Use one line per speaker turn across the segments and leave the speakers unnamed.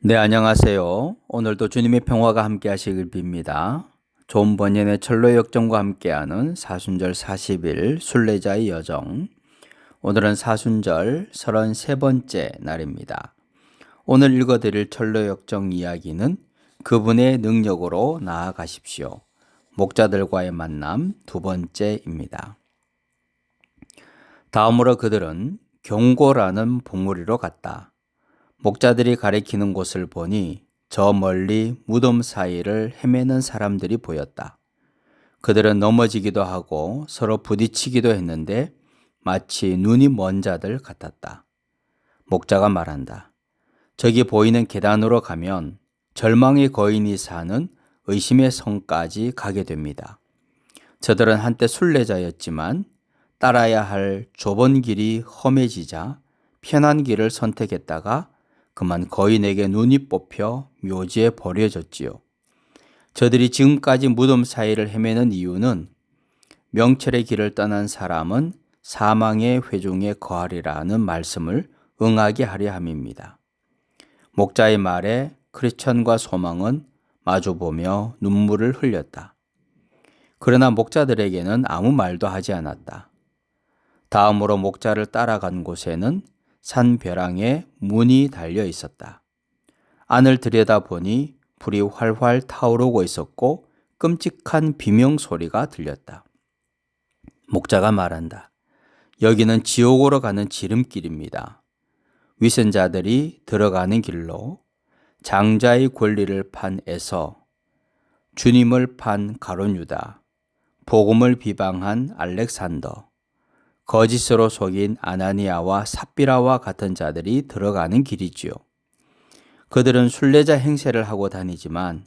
네, 안녕하세요. 오늘도 주님의 평화가 함께 하시길 빕니다. 좋은 번연의 철로 역정과 함께하는 사순절 40일 순례자의 여정. 오늘은 사순절 33번째 날입니다. 오늘 읽어드릴 철로 역정 이야기는 그분의 능력으로 나아가십시오. 목자들과의 만남 두 번째입니다. 다음으로 그들은 경고라는 봉우리로 갔다. 목자들이 가리키는 곳을 보니 저 멀리 무덤 사이를 헤매는 사람들이 보였다. 그들은 넘어지기도 하고 서로 부딪히기도 했는데 마치 눈이 먼 자들 같았다. 목자가 말한다. 저기 보이는 계단으로 가면 절망의 거인이 사는 의심의 성까지 가게 됩니다. 저들은 한때 순례자였지만 따라야 할 좁은 길이 험해지자 편한 길을 선택했다가 그만 거인에게 눈이 뽑혀 묘지에 버려졌지요. 저들이 지금까지 무덤 사이를 헤매는 이유는 명철의 길을 떠난 사람은 사망의 회중에 거하리라는 말씀을 응하게 하려 함입니다. 목자의 말에 크리스천과 소망은 마주보며 눈물을 흘렸다. 그러나 목자들에게는 아무 말도 하지 않았다. 다음으로 목자를 따라간 곳에는 산 벼랑에 문이 달려 있었다. 안을 들여다보니 불이 활활 타오르고 있었고 끔찍한 비명 소리가 들렸다. 목자가 말한다. 여기는 지옥으로 가는 지름길입니다. 위선자들이 들어가는 길로 장자의 권리를 판 에서 주님을 판 가론유다, 복음을 비방한 알렉산더, 거짓으로 속인 아나니아와 삽비라와 같은 자들이 들어가는 길이지요. 그들은 순례자 행세를 하고 다니지만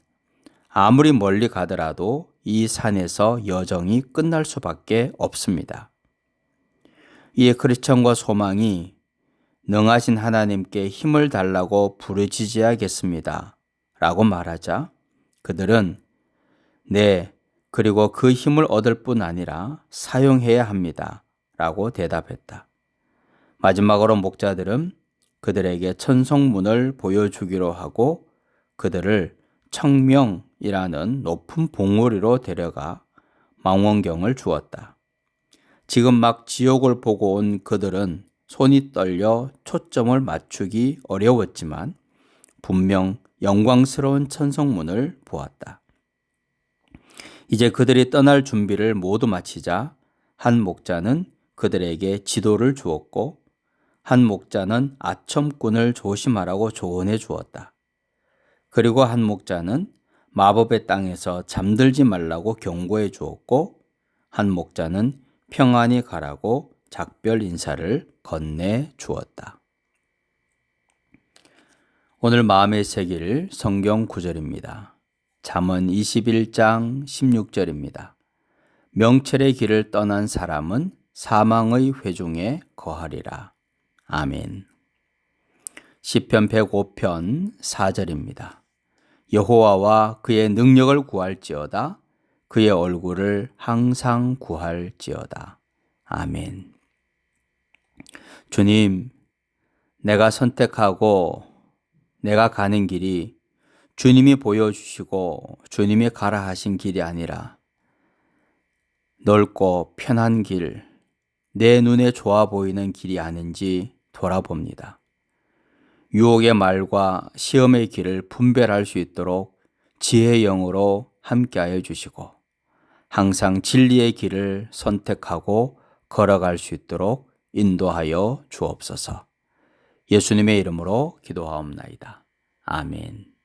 아무리 멀리 가더라도 이 산에서 여정이 끝날 수밖에 없습니다. 이에 크리스천과 소망이 능하신 하나님께 힘을 달라고 부르짖어야겠습니다. 라고 말하자 그들은 네, 그리고 그 힘을 얻을 뿐 아니라 사용해야 합니다. 라고 대답했다. 마지막으로 목자들은 그들에게 천성문을 보여주기로 하고 그들을 청명이라는 높은 봉우리로 데려가 망원경을 주었다. 지금 막 지옥을 보고 온 그들은 손이 떨려 초점을 맞추기 어려웠지만 분명 영광스러운 천성문을 보았다. 이제 그들이 떠날 준비를 모두 마치자 한 목자는 그들에게 지도를 주었고 한 목자는 아첨꾼을 조심하라고 조언해 주었다. 그리고 한 목자는 마법의 땅에서 잠들지 말라고 경고해 주었고 한 목자는 평안히 가라고 작별 인사를 건네 주었다. 오늘 마음의 새길 성경 구절입니다. 잠언 21장 16절입니다. 명철의 길을 떠난 사람은 사망의 회중에 거하리라. 아멘. 시편 105편 4절입니다. 여호와와 그의 능력을 구할지어다 그의 얼굴을 항상 구할지어다. 아멘. 주님, 내가 선택하고 내가 가는 길이 주님이 보여주시고 주님이 가라 하신 길이 아니라 넓고 편한 길, 내 눈에 좋아 보이는 길이 아닌지 돌아봅니다. 유혹의 말과 시험의 길을 분별할 수 있도록 지혜의 영으로 함께하여 주시고 항상 진리의 길을 선택하고 걸어갈 수 있도록 인도하여 주옵소서. 예수님의 이름으로 기도하옵나이다. 아멘.